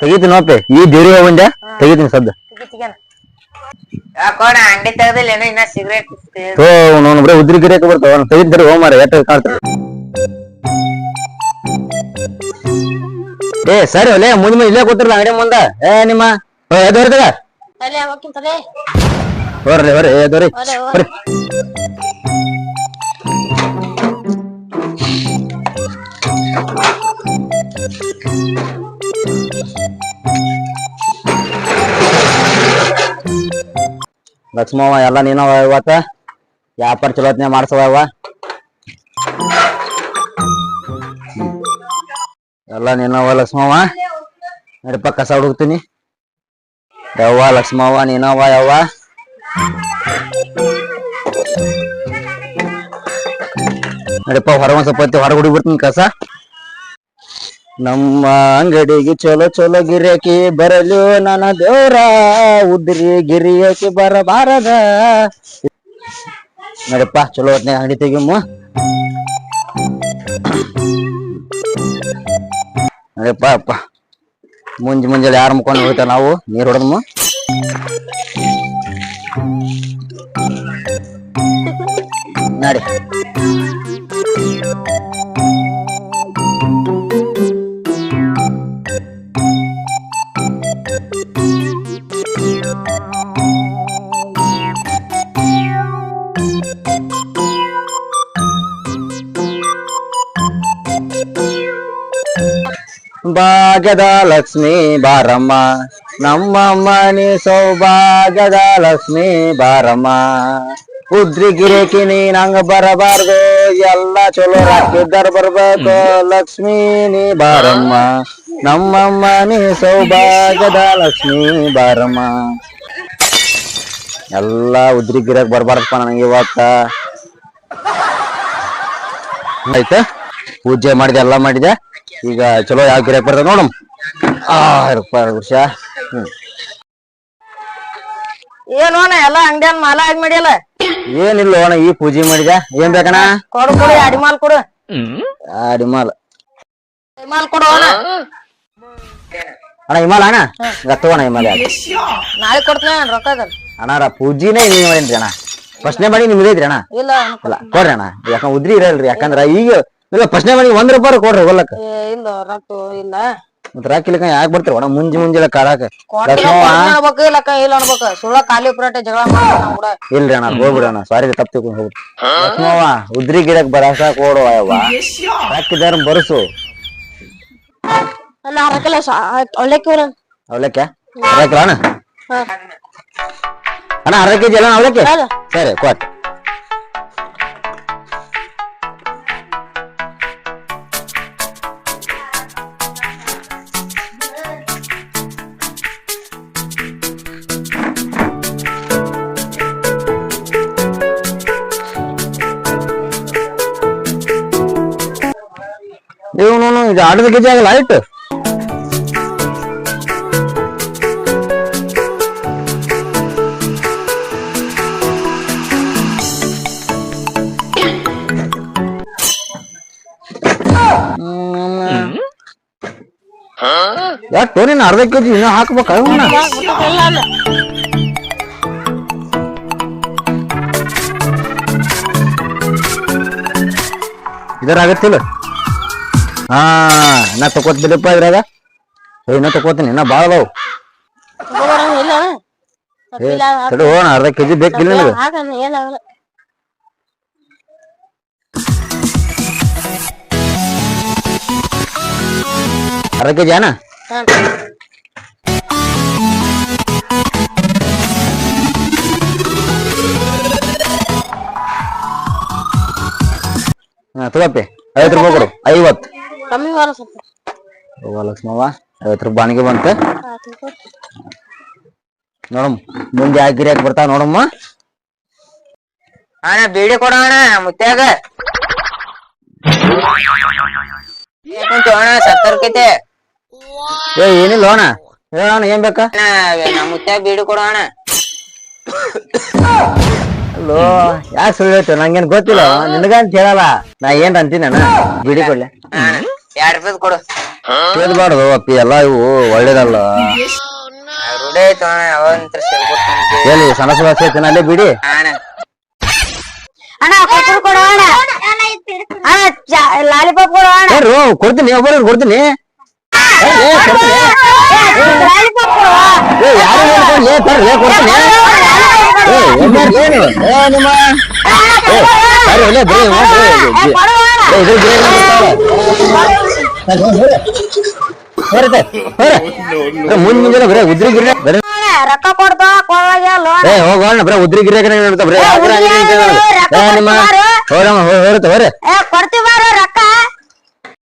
ತೆಗಿತೀನಿ ನೋಪೆ ಈ ದೇವ್ರಿಗೆ ಹೋಗ್ಬಂದೆ ತೆಗಿತೀನಿ ಸದ್ದ. ಯಾಕೋಣ ಅಂಗಡಿ ತೆಗ್ದಿಲ್ಲ ಏನೋ ಇನ್ನ ಸಿಗರೇಟ್ ತೋ ನೋನ್ ಬರೀ ಉದ್ರಿ ಗಿರಿಯಕ್ಕೆ ಬರ್ತಾವ. ಅವ್ನು ತೆಗಿತಾರೆ ಹೋಮಾರ ಎಟ್ಟ ಕಾಣ್ತಾರೆ? ಏ ಸರಿ ಒಲೆ ಮುಂದ್ ಮುಂದೆ ಇಲ್ಲೇ ಕೂತಿರಲ್ಲ ಅಂಗಡಿ ಮುಂದ. ಏ ನಿಮ್ಮ ಹೋಗ್ತೀನಿ ತಲೆ. ಬರ್ರಿ ಬರ್ರಿ ಲಕ್ಷ್ಮವ್ವ, ಎಲ್ಲ ನೀನವ ಇವತ್ತ? ವ್ಯಾಪಾರ ಚಲೋತ್ನೆ ಮಾಡ್ಸವ ಎಲ್ಲ ನೀನವ ಲಕ್ಷ್ಮವ್ವ? ನಡಿಪ ಕಸ ಹುಡುಕ್ತೀನಿ. ಯವ್ವ, ಲಕ್ಷ್ಮವ್ವ, ನೀನವ, ಯವ್ವ? ನಡಿಪ ಹೊರಗೊಂದ್ ಸ್ವಲ್ಪ ಹೊರಗೆ ಹುಡುಗಿ ಬಿಡ್ತೀನಿ ಕಸ. ನಮ್ಮ ಅಂಗಡಿಗೆ ಚಲೋ ಚಲೋ ಗಿರಿಯಕಿ ಬರಲು ನನ್ನ ದೇವ್ರ. ಉದ್ರಿ ಗಿರಿಯಕಿ ಬರಬಾರದ. ನಡಪ್ಪ, ಚಲೋ ಹೊತ್ನಾಗ ಅಂಗಡಿ ತೆಗಿಮ್ಮ ನಡಪ್ಪ, ಅಪ್ಪ. ಮುಂಜ್ ಮುಂಜಾನೆ ಯಾರು ಮುಕೊಂಡು ಹೋಗ್ತಾರ ನಾವು? ನೀರು ಹೊಡೆದಮ್ಮ. ನಡಿ. ಭಾಗ್ಯದ ಲಕ್ಷ್ಮಿ ಬಾರಮ್ಮ ನಮ್ಮ ಮನೆ ಸೌಭಾಗ್ಯದ ಲಕ್ಷ್ಮಿ ಬಾರಮ್ಮ ಉದ್ರಿ ಗಿರೇಕಿ ನೀನ್ ಹಂಗ ಬರಬಾರ್ದು ಎಲ್ಲ ಚಲೋ ರಾಕಿದ್ದಾರ ಬರ್ಬೇಕು ಲಕ್ಷ್ಮೀ ನೀ ಬಾರಮ್ಮ. ನಮ್ಮಮ್ಮ ನೀ ಸೌಭಾಗ್ಯದ ಲಕ್ಷ್ಮೀ ಬಾರಮ್ಮ ಎಲ್ಲ ಉದ್ರಿ ಗಿರಕ್ ಬರ್ಬಾರ್ದಪ್ಪ ನನಗೆ ಇವತ್ತ. ಆಯ್ತಾ? ಪೂಜೆ ಮಾಡಿದೆ ಎಲ್ಲ ಮಾಡಿದೆ. ಈಗ ಚಲೋ ಯಾವ ಗಿರಕ್ ಬರ್ತದೆ ನೋಡಮ್ ಆ ವರ್ಷ ಹ್ಮ್. ಏನೋಣ ಎಲ್ಲ ಅಂಗಡಿಯನ್ ಮಾಲ ಆಗಿ ಮಾಡಿಯಲ್ಲ? ಏನಿಲ್ಲ ಅಣ್ಣ ಈ ಪೂಜೆ ಮಾಡಿದ. ಏನ್ ಬೇಕಣ್ಣ? ಕೊಡು ಕೊಡು ಅಡಿಮಾಲ್ ಕೊಡು. ಅಡಿಮಾಲ್. ಅಡಿಮಾಲ್ ಕೊಡು ಅಣ್ಣ. ಅಣ್ಣ ಹಿಮಾಲ ಅಣ್ಣ? ಈಗ ತಗೋಣ ಹಿಮಾಲ ನಾಳೆ ಕೊಡ್ತೀನಿ ಅಣ್ಣ ರೊಕ್ಕ ಅದ ಅಣ್ಣಾರ ಪೂಜಿನೇ ನೀವು ಏನ್ರಿ ಅಣ್ಣ. ಪ್ರಶ್ನೆ ಮಾಡಿ ನಿಮ್ದು ಐತ್ರಿ ಅಣ್ಣ. ಇಲ್ಲ. ಅಲ್ಲ ಕೊಡ್ರಿ ಅಣ್ಣ. ಯಾಕಂದ್ರೆ ಉದ್ರಿ ಇರಲ್ರಿ ಯಾಕಂದ್ರ ಈಗ ಇಲ್ಲ ಫಸ್ಟ್ನೇ ಮಾಡಿ ಒಂದ್ ರೂಪಾಯಿ ಕೊಡ್ರಿ ಹೊಲಕ್ಕ. ಇಲ್ಲ ರೊಕ್ಕ ಇಲ್ಲ. ಮತ್ ರಾಕಿಲಿಕ ಯಾಕೆ ಬರ್ತೀರಿ ಒಣ ಮುಂಜಿ ಮುಂಜಾನೆ ಕಾಡಾಕ? ಕೊಡ್ತೀನಿ ಇಲ್ಲ ಇಲ್ಲ ಅನ್ಬೇಕು. ಸುಳ್ಳ ಖಾಲಿ ಪುರಾಟೆ ಜಗಳ ಮಾಡ್ತಾನ ಕೂಡ. ಇಲ್ರಿ ಅಣ್ಣ ಹೋಗ್ಬಿಡ ಅಣ್ಣ. ಸಾರಿ ತಪ್ಪು ತಿಳ್ಕೊಂಡು ಹೋಗ್ಬಿಡಿ ಲಕ್ಷ್ಮವ್ವ ಉದ್ರಿ ಗಿಡಕ್ ಬರಾಕ ಓಡುವ ಯವ್ವ ಹಾಕಿದಾರ ಬರಸು. ಅಲ್ಲ ರೊಕ್ಕಲ್ಲ ಒಳ್ಳೆಕ್ಕೆ ಅವಲಕ್ಕೆ ಅರ್ಧ ಅಣ್ಣ? ಅಣ್ಣ ಅರ್ಧ ಕೆಜಿ ಅಲ್ಲ ಅವಲಕ್ಕೆ ಸರಿ ಕೊಟ್. ಇದು ಅರ್ಧ ಕೆಜಿ ಆಗಲ್ಲ ಆಯ್ತು? ಯಾಕೆ ನೀನು ಅರ್ಧ ಕೆಜಿ ಇನ್ನೂ ಹಾಕ್ಬೇಕು? ಇಲ್ಲ ಇದರ ಆಗತ್ತಿಲ್ಲ ಹಾ ನಾ ತಕೋತ ಬಿಡಪ್ಪ ಇದ್ರಾಗ. ಏನ ಇನ್ನ ತಕೋತೀನಿ ಇನ್ನ ಬಾಳ ಅದಾವು. ಇಲ್ಲ ತಡಿ ಅರ್ಧ ಕೆಜಿ ಬೇಕಿಲ್ಲ ನನಗೆ. ಹಾಕಣ್ಣ ಏನಾಗಲ್ಲ ಅರ್ಧ ಕೆಜಿ ಏನ. ಹಾ. ತಗೋಪಿ ಐವತ್ತು ರೂಪಾಯಿ ಕೊಡು ಐವತ್ತು. ಕಮ್ಮಿ ಬರ ಸ್ವಲ್ಪ ಅವ್ವ ಲಕ್ಷ್ಮವ್ವ ಐವತ್ತು ರೂಪಾಯಿ ಬಾಣಿಗೆ ಬಂತ ಹಾ, ತಿಳ್ಕೊ. ನೋಡಮ್ ಮುಂದೆ ಯಾಕೆ ಗಿರಿಯಾಕ ಬರ್ತಾವ ನೋಡಮ್ಮ ಅಣ್ಣ ಬೀಡಿ ಕೊಡೋಣ ಮುತ್ಯಾಗ ಕುಂತು ಅಣ್ಣ ಸತ್ತರ್ಕೈತೆ ಏ ಏನಿಲ್ಲ ಅಣ್ಣ ಹೇಳಣ್ಣ ಏನ್ ಬೇಕಾ ಅಣ್ಣ ನಮ್ಮ ಮುತ್ಯಾಗ ಬೀಡಿ ಕೊಡೋಣ ಅಲ್ಲೋ ಯಾಕೆ ಸುಳ್ಳು ಹೇಳ್ತೀವಿ ನಂಗೇನ್ ಗೊತ್ತಿಲ್ಲ ನಿನಗಂತ ಹೇಳಲ್ಲ ನಾ ಏನ್ ಅಂತೀನಿ ಅಣ್ಣ ಬಿಡಿ ಕೊಡ್ಲೆ ಅಣ್ಣ ಎರಡ್ ರೂಪಾಯಿ ಕೊಡು ಕೇಳ್ಬಾರ್ದು ಅಪ್ಪಿ ಎಲ್ಲ ಇವು ಒಳ್ಳೇದಲ್ಲ ರೂಢಿ ಆಯ್ತು ಅಣ್ಣ ಎಲ್ಲಿ ಸಣ್ಣ ಸಣ್ಣ ಸೇರ್ತೀನಿ ಅಲ್ಲೇ ಬಿಡಿ ಅಣ್ಣ ಅಣ್ಣ ಕೊಡು ಅಣ್ಣ ಅಣ್ಣ ಲಾಲಿಪಾಪ್ ಕೊಡು ಅಣ್ಣ ಏನ್ರು ಕೊಡ್ತೀನಿ ಒಬ್ಬರಿಗೆ ಕೊಡ್ತೀನಿ ಏ, ಏ, ಕೊಡ್ತೀನಿ. ಲಾಲಿಪಾಪ್ ಕೊಡು ಏ, ತರ್ರಿ, ಕೊಡ್ತೀನಿ ಏ, ಏನ್ ಮಾಡ್ತೀಯ ನೀನು? ಏ, ನಿಮ್ಮ ಏ, ಬರ್ರಿ, ಇಲ್ಲೇ ಬರ್ರಿ, ಮಾಡ್ರಿ. ಏ, ಕೊಡು ಮುಂದ್ ಮುಂಜಾನೆ ಬರೇ ಉದ್ರಿ ಗಿರಿ ಬರೇ ರೊಕ್ಕ ಲೋನ್ ಏ ಹೋಗೋಣ ಬರೇ ಉದ್ರಿ ಗಿರಿ ಕೊಡ್ತೀವಿ ಬಾರೋ